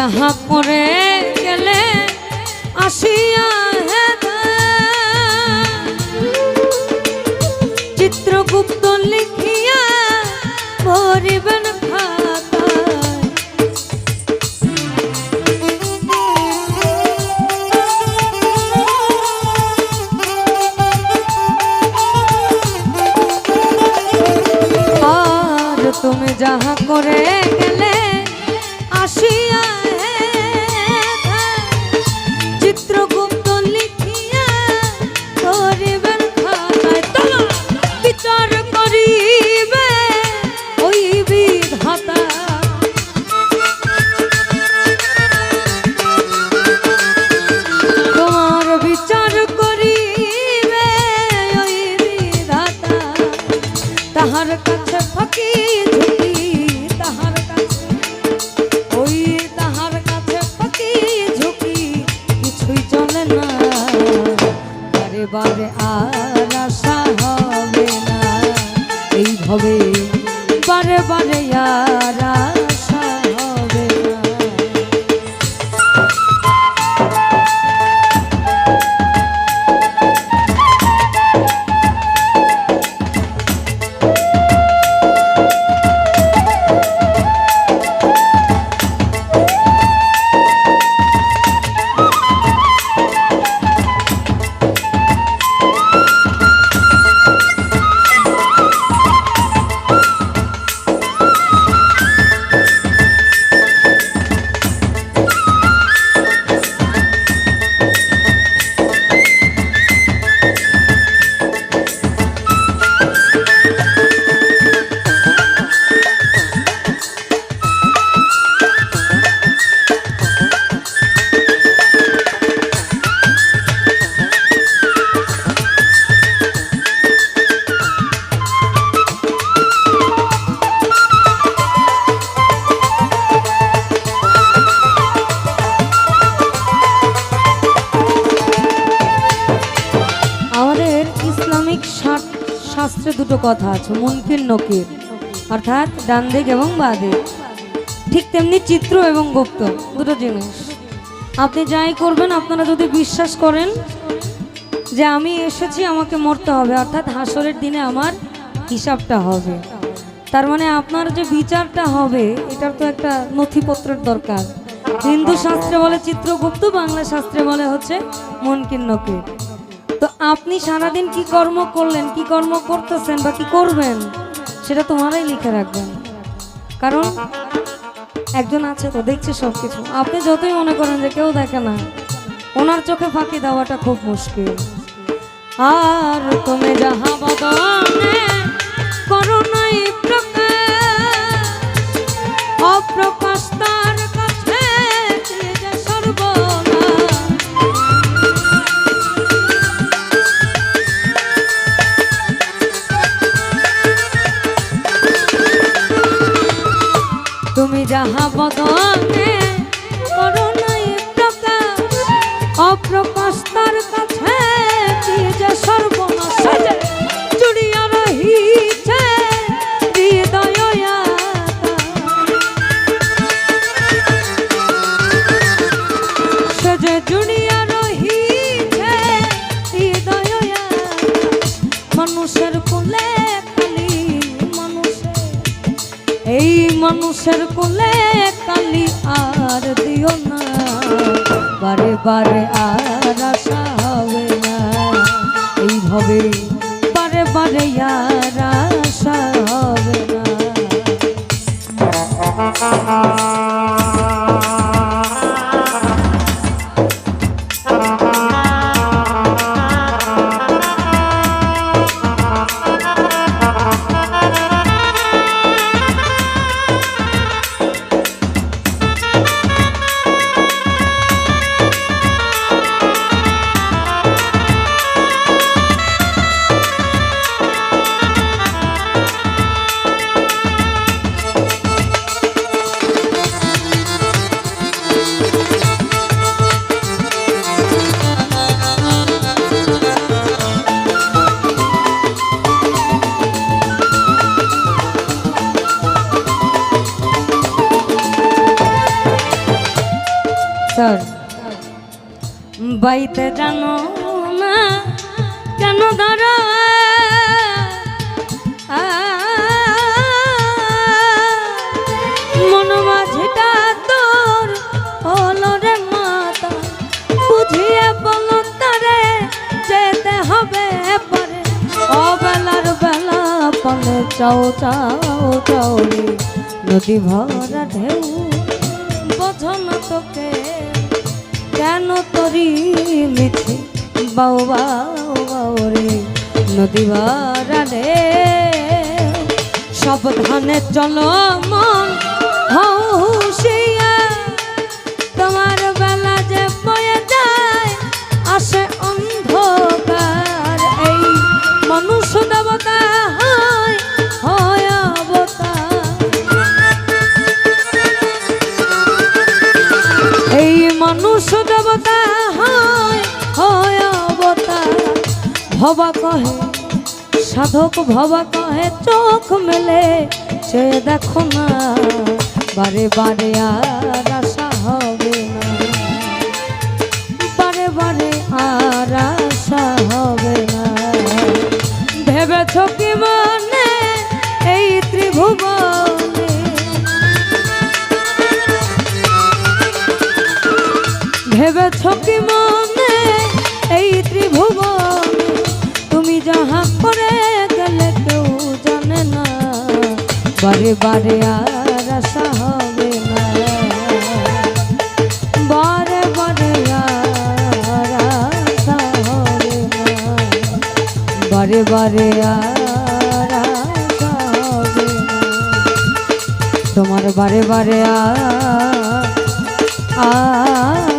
যাহা শা- শাস্ত্রে দুটো কথা আছে মুনকির নকির অর্থাৎ ডান দিক এবং বাঁ দিক। ঠিক তেমনি চিত্র এবং গুপ্ত, দুটো জিনিস। আপনি যাই করবেন, আপনারা যদি বিশ্বাস করেন যে আমি এসেছি, আমাকে মরতে হবে, অর্থাৎ হাসরের দিনে আমার হিসাবটা হবে। তার মানে আপনার যে বিচারটা হবে, এটার তো একটা নথিপত্রের দরকার। হিন্দু শাস্ত্রে বলে চিত্রগুপ্ত, বাংলা শাস্ত্রে বলে হচ্ছে মনকির নকির তো আপনি সারাদিন কি কর্ম করলেন, কি কর্ম করতেছেন বা কি করবেন, সেটা তোমারাই লিখে রাখবেন। কারণ একজন আছে তো, দেখছে সব কিছু আপনি যতই মনে করেন যে কেউ দেখে না, ওনার চোখে ফাঁকি দেওয়াটা খুব মুশকিল। আর তুমি যাহা বদনে করো নাই প্রকাশ তুমি যাহা বদনে করো নাই প্রকাশ অপ্রকাশ তার এই মানুষের কোলে কালি আর দিও না। বারে বারে আর আশা হবে না। এইভাবে বারে বারে আর বাইতে জানো না কেন ধরো। মন মাঝিটা তোর হলো রে মাতা, বুঝিয়ে বলো তারে যেতে হবে পরে। ও বেলার বেলা পলে চাও চাও চাও নদী ভরা ঢেউ, বোঝো না তোকে তরি মিছে বাউ বাউ রে নদী ভরা রে সাবধানে চলো মন হৌশিয়া দেবতা হয় হয় অবতার ভবা কহে, সাধক ভবা কহে, চোখ মেলে, সে দেখো না, বারে বারে আর আশা হবে না। বারে বারে আর আশা হবে না। ভেবেছ কি এই ত্রিভুবনে। তুমি যাহা করে গেলে জানে না। বারে বারে আর আশা হবে না। বারে বারে আর আশা হবে না। বারে বারে আর আশা হবে না। তোমার বারে বারে আর আ